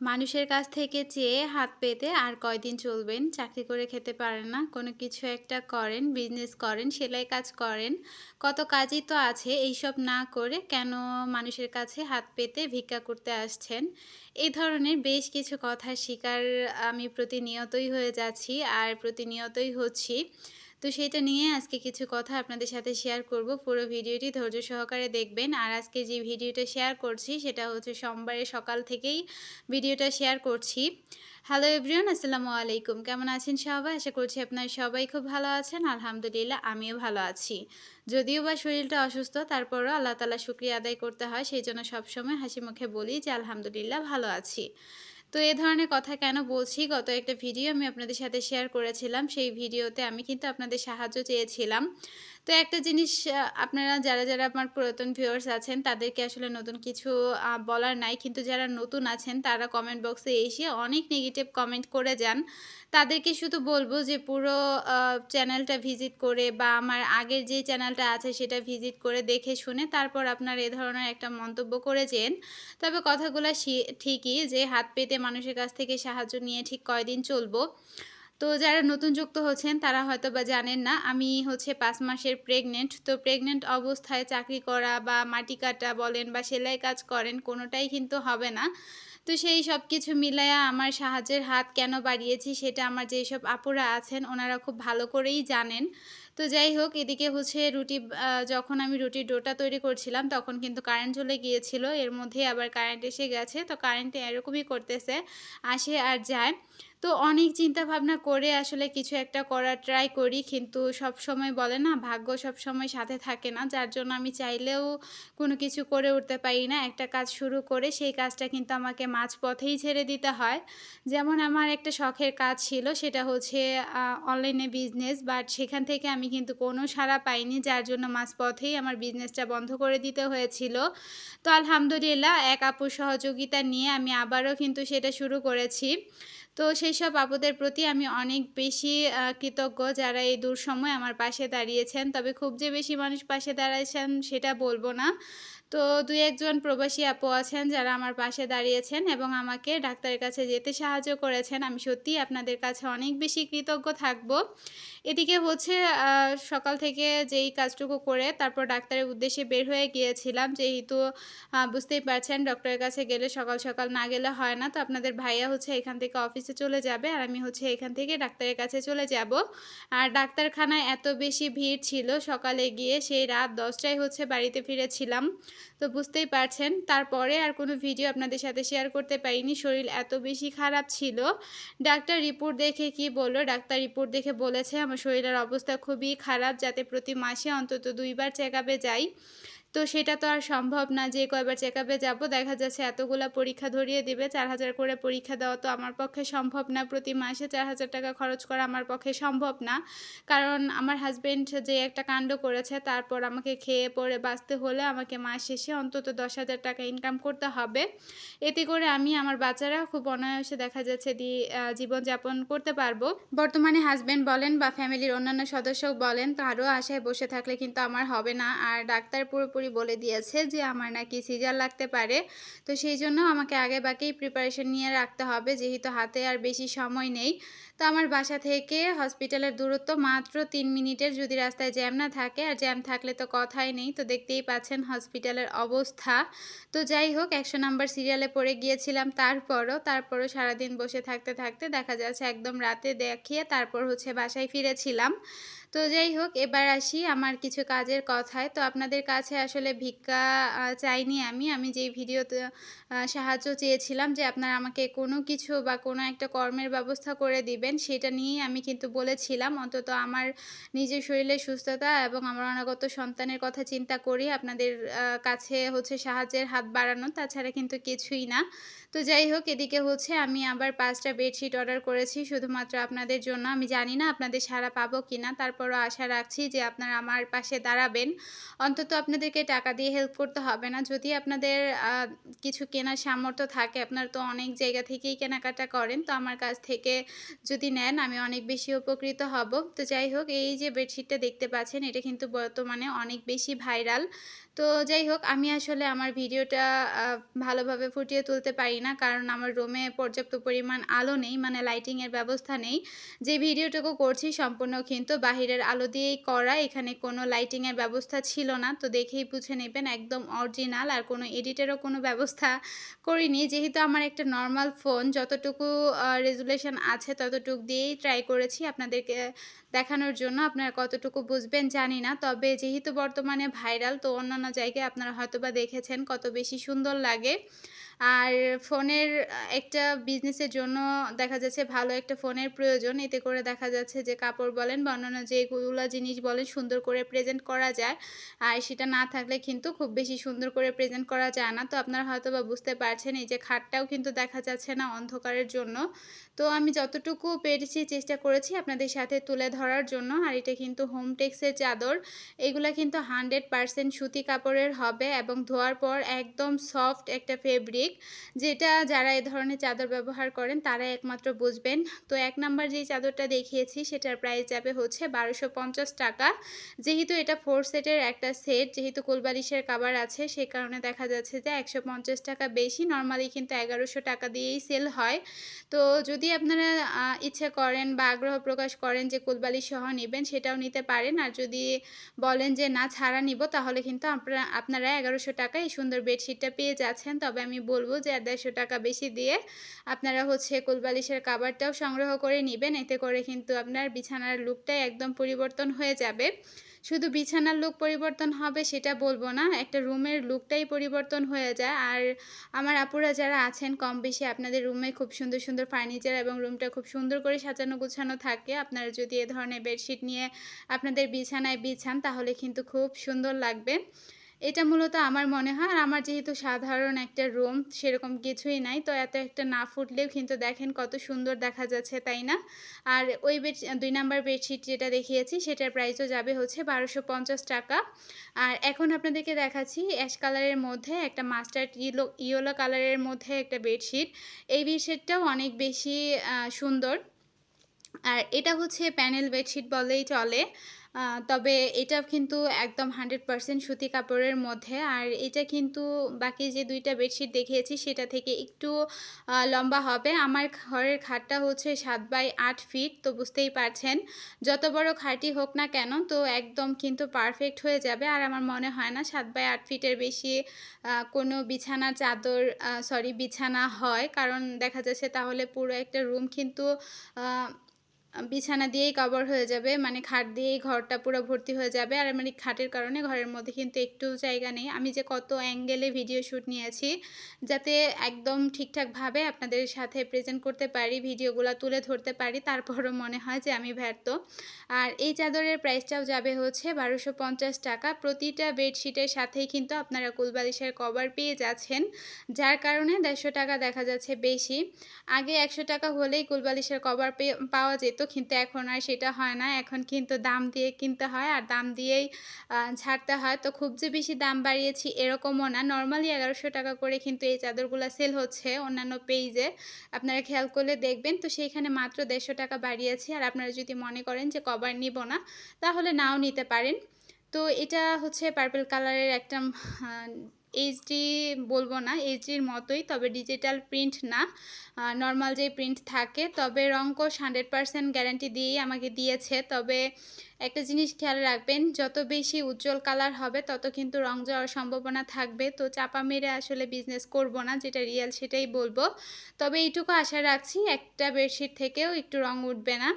মানুষের কাছ থেকে চেয়ে হাত পেতে আর কয়দিন চলবেন, চাকরি করে খেতে পারেন না, কোনো কিছু একটা করেন বিজনেস করেন, সেলাই কাজ করেন, কত কাজই তো আছে, এইসব না করে কেন মানুষের কাছে হাত পেতে, ভিক্ষা করতে আসছেন? এই ধরনের বেশ কিছু কথা শিকার আমি প্রতিনিয়তই হয়ে যাচ্ছি আর প্রতিনিয়তই হচ্ছি। তো সেটা নিয়ে আজকে কিছু কথা আপনাদের সাথে শেয়ার করব। পুরো ভিডিওটি ধৈর্য সহকারে দেখবেন। আর আজকে যে ভিডিওটা শেয়ার করছি, সেটা হচ্ছে সোমবারের সকাল থেকেই ভিডিওটা শেয়ার করছি। হ্যালো এভরিওন আসসালামু আলাইকুম। কেমন আছেন সবাই? আশা করছি আপনারা সবাই খুব ভালো আছেন। আলহামদুলিল্লাহ, আমিও ভালো আছি। যদিও বা শরীরটা অসুস্থ, তারপরও আল্লাহ তালা শুক্রিয়া আদায় করতে হয়। সেই জন্য সবসময় হাসি মুখে বলি যে, আলহামদুলিল্লাহ, ভালো আছি। তো এ ধরনের কথা কেন বলছি? গত একটা ভিডিও আমি আপনাদের সাথে শেয়ার করেছিলাম। সেই ভিডিওতে আমি কিন্তু আপনাদের সাহায্য চেয়েছিলাম। তো একটা জিনিস আপনারা যারা যারা আমার পুরাতন ভিউয়ার্স আছেন, তাদেরকে আসলে নতুন কিছু বলার নাই। কিন্তু যারা নতুন আছেন, তারা কমেন্ট বক্সে এসে অনেক নেগেটিভ কমেন্ট করে যান। তাদেরকে শুধু বলব যে, পুরো চ্যানেলটা ভিজিট করে বা আমার আগের যে চ্যানেলটা আছে, সেটা ভিজিট করে দেখে শুনে তারপর আপনার এ ধরনের একটা মন্তব্য করে যেন। তবে কথাগুলো ঠিকই যে, হাত পেতে মানুষের কাছ থেকে সাহায্য নিয়ে ঠিক কয়দিন চলবো। তো যারা নতুন যুক্ত হচ্ছেন, তারা হয়তো বা জানেন না, আমি হচ্ছে পাঁচ মাসের প্রেগনেন্ট তো প্রেগনেন্ট অবস্থায় চাকরি করা বা মাটি কাটা বলেন বা সেলাই কাজ করেন, কোনোটাই কিন্তু হবে না। তো সেই সব কিছু মিলায়া আমার সাহায্যের হাত কেন বাড়িয়েছি, সেটা আমার যেসব আপুরা আছেন, ওনারা খুব ভালো করেই জানেন। তো যাই হোক, এদিকে হচ্ছে রুটি যখন আমি রুটির ডোটা তৈরি করছিলাম, তখন কিন্তু কারেন্ট চলে গিয়েছিল, এর মধ্যে আবার কারেন্ট এসে গেছে। তো কারেন্টে এরকমই করতেছে, আসে আর যায়। তো অনেক চিন্তা ভাবনা করে আসলে কিছু একটা করার ট্রাই করি। কিন্তু সব সময় বলে না, ভাগ্য সব সময় সাথে থাকে না। যার জন্য আমি চাইলেও কোনো কিছু করে উঠতে পারি না। একটা কাজ শুরু করে সেই কাজটা কিন্তু আমাকে মাঝ পথেই ছেড়ে দিতে হয়। যেমন আমার একটা শখের কাজ ছিল, সেটা হচ্ছে অনলাইনে বিজনেস বাট সেখান থেকে আমি কিন্তু কোনো সাড়া পাইনি। যার জন্য মাঝ পথেই আমার বিজনেসটা বন্ধ করে দিতে হয়েছিল। তো আলহামদুলিল্লাহ, এক আপুর সহযোগিতা নিয়ে আমি আবারও কিন্তু সেটা শুরু করেছি। তো সেই সব আপদের প্রতি আমি অনেক বেশি কৃতজ্ঞ যারা এই দূর সময় আমার পাশে দাঁড়িয়েছেন। তবে খুব যে বেশি মানুষ পাশে দাঁড়াইছেন সেটা বলব না। তো দুই একজন প্রবাসী আপু আছেন যারা আমার পাশে দাঁড়িয়েছেন এবং আমাকে ডাক্তারের কাছে যেতে সাহায্য করেছেন। আমি সত্যিই আপনাদের কাছে অনেক বেশি কৃতজ্ঞ থাকব। এদিকে হচ্ছে সকাল থেকে যেই কাজটুকু করে তারপর ডাক্তারের উদ্দেশ্যে বের হয়ে গিয়েছিলাম। যেহেতু বুঝতেই পারছেন, ডক্টরের কাছে গেলে সকাল সকাল না গেলে হয় না। তো আপনাদের ভাইয়া হচ্ছে এখান থেকে অফিসে চলে যাবে আর আমি হচ্ছে এখান থেকে ডাক্তারের কাছে চলে যাব। আর ডাক্তারখানায় এত বেশি ভিড় ছিল, সকালে গিয়ে সেই রাত দশটায় হচ্ছে বাড়িতে ফিরেছিলাম। তো বুঝতেই পারছেন, তারপরে আর কোনো ভিডিও আপনাদের সাথে শেয়ার করতে পারিনি, শরীর এত বেশি খারাপ ছিল। ডাক্তার রিপোর্ট দেখে কি বলল? ডাক্তার রিপোর্ট দেখে বলেছে, আমার শরীরের অবস্থা খুবই খারাপ, যাতে প্রতি মাসে অন্তত দুইবার চেক আপে যাই। তো সেটা তো আর সম্ভব না যে কয়বার চেক আপে যাব। দেখা যাচ্ছে এতগুলো পরীক্ষা ধরিয়ে দিবে, চার হাজার করে পরীক্ষা দেওয়া তো আমার পক্ষে সম্ভব না। প্রতি মাসে চার হাজার টাকা খরচ করা আমার পক্ষে সম্ভব না। কারণ আমার হাজব্যান্ড যে একটা কাণ্ড করেছে, তারপর আমাকে খেয়ে পরে বাঁচতে হলে আমাকে মাস শেষে অন্তত দশ হাজার টাকা ইনকাম করতে হবে। এতে করে আমি আমার বাচ্চারা খুব অনায়াসে দেখা যাচ্ছে দি জীবনযাপন করতে পারব। বর্তমানে হাজব্যান্ড বলেন বা ফ্যামিলির অন্যান্য সদস্য বলেন তারও আশায় বসে থাকলে কিন্তু আমার হবে না। আর ডাক্তার পুরোপুরি পুরোপুরি বলে দিয়েছে যে আমার নাকি সিজার লাগতে পারে। তো সেই জন্য আমাকে আগে বাকেই প্রিপারেশন নিয়ে রাখতে হবে, যেহেতু হাতে আর বেশি সময় নেই। তো আমার বাসা থেকে হসপিটালের দূরত্ব মাত্র তিন মিনিটের যদি রাস্তায় জ্যাম না থাকে, আর জ্যাম থাকলে তো কথাই নেই, তো দেখতেই পাচ্ছেন হসপিটালের অবস্থা। তো যাই হোক, একশো নাম্বার সিরিয়ালে পড়ে গিয়েছিলাম তারপরও তারপরও সারাদিন বসে থাকতে থাকতে দেখা যাচ্ছে একদম রাতে দেখিয়ে তারপর হচ্ছে বাসায় ফিরেছিলাম। তো যাই হোক, এবার আসি আমার কিছু কাজের কথায়। তো আপনাদের কাছে আসলে ভিক্ষা চাইনি আমি। আমি যেই ভিডিওতে সাহায্য চেয়েছিলাম যে আপনারা আমাকে কোনো কিছু বা কোনো একটা কর্মের ব্যবস্থা করে দিবেন, সেটা নিয়েই আমি কিন্তু বলেছিলাম। অন্তত আমার নিজের শরীরের সুস্থতা এবং আমার অনাগত সন্তানের কথা চিন্তা করি আপনাদের কাছে হচ্ছে সাহায্যের হাত বাড়ানো। তাছাড়া কিন্তু কিছুই না। তো যাই হোক, এদিকে হচ্ছে আমি আবার পাঁচটা বেডশিট অর্ডার করেছি। শুধুমাত্র আপনাদের জন্য। আমি জানি না আপনাদের সারা পাবো কি না তারপরও আশা রাখছি যে আপনারা আমার পাশে দাঁড়াবেন। অন্তত আপনাদেরকে টাকা দিয়ে হেল্প করতে হবে না। যদি আপনাদের কিছু কেনার সামর্থ্য থাকে, আপনারা তো অনেক জায়গা থেকেই কেনাকাটা করেন, তো আমার কাছ থেকে যদি নেন, আমি অনেক বেশি উপকৃত হব। তো যাই হোক, এই যে বেডশিটটা দেখতে পাচ্ছেন, এটা কিন্তু বর্তমানে অনেক বেশি ভাইরাল। তো যাই হোক আমি আসলে আমার ভিডিওটা ভালোভাবে ফুটিয়ে তুলতে পারি না। কারণ আমার রুমে পর্যাপ্ত পরিমাণ আলো নেই, মানে লাইটিংয়ের ব্যবস্থা নেই। যে ভিডিওটুকু করছি সম্পূর্ণ কিন্তু বাহিরের আলো দিয়েই করা। এখানে কোনো লাইটিংয়ের ব্যবস্থা ছিল না। তো দেখেই বুঝে নেবেন একদম অরিজিনাল আর কোনো এডিটেরও কোনো ব্যবস্থা করিনি। যেহেতু আমার একটা নর্মাল ফোন যতটুকু আ রেজোলিউশন আছে ততটুক দিয়েই ট্রাই করেছি আপনাদেরকে দেখানোর জন্য। আপনারা কতটুকু বুঝবেন জানি না। তবে যেহেতু বর্তমানে ভাইরাল তো অন্যান্য জায়গায় আপনারা হয়তোবা দেখেছেন কত বেশি সুন্দর লাগে। আর ফোনের একটা বিজনেসের জন্য দেখা যাচ্ছে ভালো একটা ফোনের প্রয়োজন। এতে করে দেখা যাচ্ছে যে কাপড় বলেন বা অন্যান্য যেগুলা জিনিস বলেন সুন্দর করে প্রেজেন্ট করা যায়। আর সেটা না থাকলে কিন্তু খুব বেশি সুন্দর করে প্রেজেন্ট করা যায় না। তো আপনারা হয়তো বা বুঝতে পারছেন, এই যে খাটটাও কিন্তু দেখা যাচ্ছে না অন্ধকারের জন্য। তো আমি যতটুকু পেরেছি, চেষ্টা করেছি আপনাদের সাথে তুলে ধরার জন্য। আর এটা কিন্তু হোমটেক্সের চাদর। এগুলা কিন্তু 100% সুতি কাপড়ের হবে এবং ধোয়ার পর একদম সফট একটা ফেব্রিক। যেটা যারা এ ধরনের চাদর ব্যবহার করেন তারাই একমাত্র বুঝবেন। তো এক নাম্বার যেই চাদরটা দেখিয়েছি সেটার প্রাইস যাবে হচ্ছে ৳১২৫০ যেহেতু এটা ফোর সেটের একটা সেট, যেহেতু কোলবালিশের কাভার আছে সে কারণে দেখা যাচ্ছে যে ৳১৫০ বেশি। নর্মালি কিন্তু ৳১১০০ দিয়েই সেল হয়। তো যদি আপনারা ইচ্ছে করেন বা আগ্রহ প্রকাশ করেন যে কোলবালিশ সহ নিবেন সেটাও নিতে পারেন। আর যদি বলেন যে না ছাড়া নিবো তাহলে কিন্তু আপনা আপনারা ৳১১০০ এই সুন্দর বেডশিটটা পেয়ে যাচ্ছেন। তবে আমি বলব যে ৳১৫০ বেশি দিয়ে আপনারা হচ্ছে কোলবালিশের কাভারটাও সংগ্রহ করে নিবেন। এতে করে কিন্তু আপনার বিছানার লুকটাই একদম পরিবর্তন হয়ে যাবে। শুধু বিছানার লুক পরিবর্তন হবে সেটা বলব না। একটা রুমের লুকটাই পরিবর্তন হয়ে যায়। আর আমার আপুরা যারা আছেন কম বেশি আপনাদের রুমে খুব সুন্দর, সুন্দর ফার্নিচার এবং রুমটা খুব সুন্দর করে সাজানো গোছানো থাকে। আপনারা যদি এ ধরনের বেডশিট নিয়ে আপনাদের বিছানায় বিছান তাহলে কিন্তু খুব সুন্দর লাগবে। এটা মূলত আমার মনে হয়। আর আমার যেহেতু সাধারণ একটা রুম সেরকম কিছুই নাই। তো এত একটা না ফুটলেও কিন্তু দেখেন কত সুন্দর দেখা যাচ্ছে, তাই না? আর ওই বেড দুই নাম্বার বেডশিট যেটা দেখিয়েছি সেটার প্রাইসও যাবে হচ্ছে ৳১২৫০ আর এখন আপনাদেরকে দেখাচ্ছি অ্যাশ কালারের মধ্যে একটা মাস্টার্ড ইলো ইয়েলো কালারের মধ্যে একটা বেডশিট। এই বেডশিটটাও অনেক বেশি সুন্দর। আর এটা হচ্ছে প্যানেল বেডশিট বলেই চলে। তবে এটা কিন্তু একদম 100% সুতি কাপড়ের মধ্যে। আর এটা কিন্তু বাকি যে দুইটা বেডশিট দেখিয়েছি, সেটা থেকে একটু লম্বা হবে। আমার ঘরের খাটটা হচ্ছে সাত বাই আট ফিট, তো বুঝতেই পারছেন। যত বড় খাটই হোক না কেন, তো একদম কিন্তু পারফেক্ট হয়ে যাবে। আর আমার মনে হয় না সাত বাই আট ফিটের বেশি কোনো বিছানা চাদর সরি, বিছানা হয়। কারণ দেখা যাচ্ছে তাহলে পুরো একটা রুম কিন্তু বিছানা দিয়েই কভার হয়ে যাবে। মানে খাট দিয়েই ঘরটা পুরো ভর্তি হয়ে যাবে। আর মানে খাটের কারণে ঘরের মধ্যে কিন্তু একটুও জায়গা নেই। আমি যে কত অ্যাঙ্গেলে ভিডিও শ্যুট নিয়েছি যাতে একদম ঠিকঠাকভাবে আপনাদের সাথে প্রেজেন্ট করতে পারি, ভিডিওগুলো তুলে ধরতে পারি তারপরও মনে হয় যে আমি ব্যর্থ। আর এই চাদরের প্রাইসটাও যাবে হচ্ছে ৳১২৫০ প্রতিটা বেডশিটের সাথেই কিন্তু আপনারা কোলবালিশের কভার পেয়ে যাচ্ছেন। যার কারণে ৳১৫০ দেখা যাচ্ছে বেশি। আগে ৳১০০ হলেই কোলবালিশের কভার পাওয়া যেত। কিন্তু এখন আর সেটা হয় না। এখন কিন্তু দাম দিয়ে কিনতে হয় আর দাম দিয়েই ছাড়তে হয়। তো খুব যে বেশি দাম বাড়িয়েছি এরকমও না। নর্মালি এগারোশো টাকা করে কিন্তু এই চাদরগুলা সেল হচ্ছে অন্যান্য পেইজে। আপনারা খেয়াল করলে দেখবেন। তো সেইখানে মাত্র ৳১৫০ বাড়িয়েছি। আর আপনারা যদি মনে করেন যে কভার নিবো না, তাহলে নাও নিতে পারেন। তো এটা হচ্ছে পার্পল কালারের একটা এইচডি বলব না, এইচডির মতোই তবে ডিজিটাল প্রিন্ট না। নর্মাল যে প্রিন্ট থাকে তবে রং কোষ হান্ড্রেড পারসেন্ট গ্যারান্টি দিয়েই আমাকে দিয়েছে। তবে একটা জিনিস খেয়াল রাখবেন যত বেশি উজ্জ্বল কালার হবে তত কিন্তু রং যাওয়ার সম্ভাবনা থাকবে। তো চাপা মেরে আসলে বিজনেস করব না। যেটা রিয়াল সেটাই বলব তবে এইটুকু আশা রাখছি একটা বেডশিট থেকেও একটু রং উঠবে না।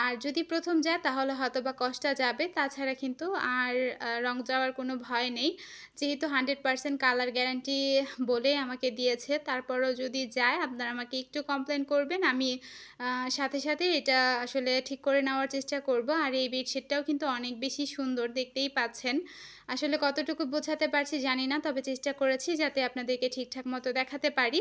আর যদি প্রথম যায় তাহলে হয়তো বা কস্টটা যাবে। তাছাড়া কিন্তু আর রং যাওয়ার কোনো ভয় নেই। যেহেতু 100% কালার গ্যারান্টি বলেই আমাকে দিয়েছে। তারপরও যদি যায় আপনারা আমাকে একটু কমপ্লেন করবেন। আমি সাথে, সাথে এটা আসলে ঠিক করে নেওয়ার চেষ্টা করব। আর এই বেডশিটটাও কিন্তু অনেক বেশি সুন্দর দেখতেই পাচ্ছেন। আসলে কতটুকু বোঝাতে পারছি জানি না। তবে চেষ্টা করেছি যাতে আপনাদেরকে ঠিকঠাক মতো দেখাতে পারি।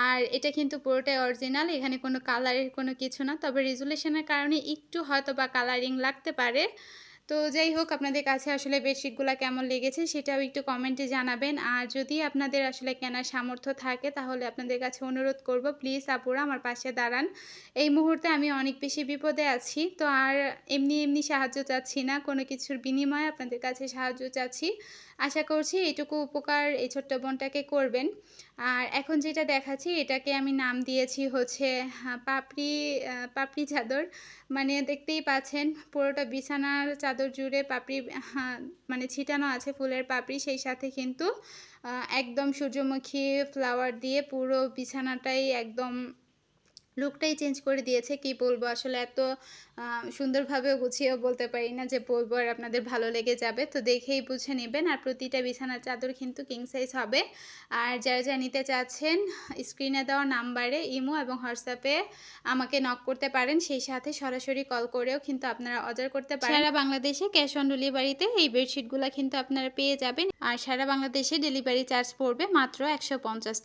আর এটা কিন্তু পুরোটাই অরিজিনাল। এখানে কোনো কালারের কোনো কিছু না। তবে রেজুলেশনের কারণে একটু হয়তো বা কালারিং লাগতে পারে। তো যাই হোক আপনাদের কাছে আসলে বেডশিটগুলো কেমন লেগেছে সেটাও একটু কমেন্টে জানাবেন। আর যদি আপনাদের আসলে কেনার সামর্থ্য থাকে তাহলে আপনাদের কাছে অনুরোধ করব প্লিজ আপুরা আমার পাশে দাঁড়ান। এই মুহূর্তে আমি অনেক বেশি বিপদে আছি। তো আর এমনি, এমনি সাহায্য চাচ্ছি না। কোনো কিছুর বিনিময়ে আপনাদের কাছে সাহায্য চাচ্ছি। আশা করছি এইটুকু উপকার এই ছোট্ট বোনটাকে করবেন। আর এখন যেটা দেখাচ্ছি, এটাকে আমি নাম দিয়েছি হচ্ছে পাপড়ি পাপড়ি চাদর। মানে দেখতেই পাচ্ছেন, পুরোটা বিছানার চাদর জুড়ে পাপড়ি হা মানে ছিটানো আছে ফুলের পাপড়ি। সেই সাথে কিন্তু একদম সূর্যমুখী ফ্লাওয়ার দিয়ে পুরো বিছানাটাই একদম লুকটাই চেঞ্জ করে দিয়েছে। কি বলব আসলে এত আ সুন্দরভাবেও গুছিয়েও বলতে পারি না যে বলব আর আপনাদের ভালো লেগে যাবে। তো দেখেই বুঝে নেবেন আর প্রতিটা বিছানার চাদর কিন্তু কিং সাইজ হবে। আর যারা, যারা নিতে চাচ্ছেন স্ক্রিনে দেওয়া নাম্বারে ইমো এবং হোয়াটসঅ্যাপে আমাকে নক করতে পারেন। সেই সাথে সরাসরি কল করেও কিন্তু আপনারা অর্ডার করতে পারেন। সারা বাংলাদেশে ক্যাশ অন ডেলিভারিতে এই বেডশিটগুলা কিন্তু আপনারা পেয়ে যাবেন। আর সারা বাংলাদেশে ডেলিভারি চার্জ পড়বে মাত্র ৳১৫০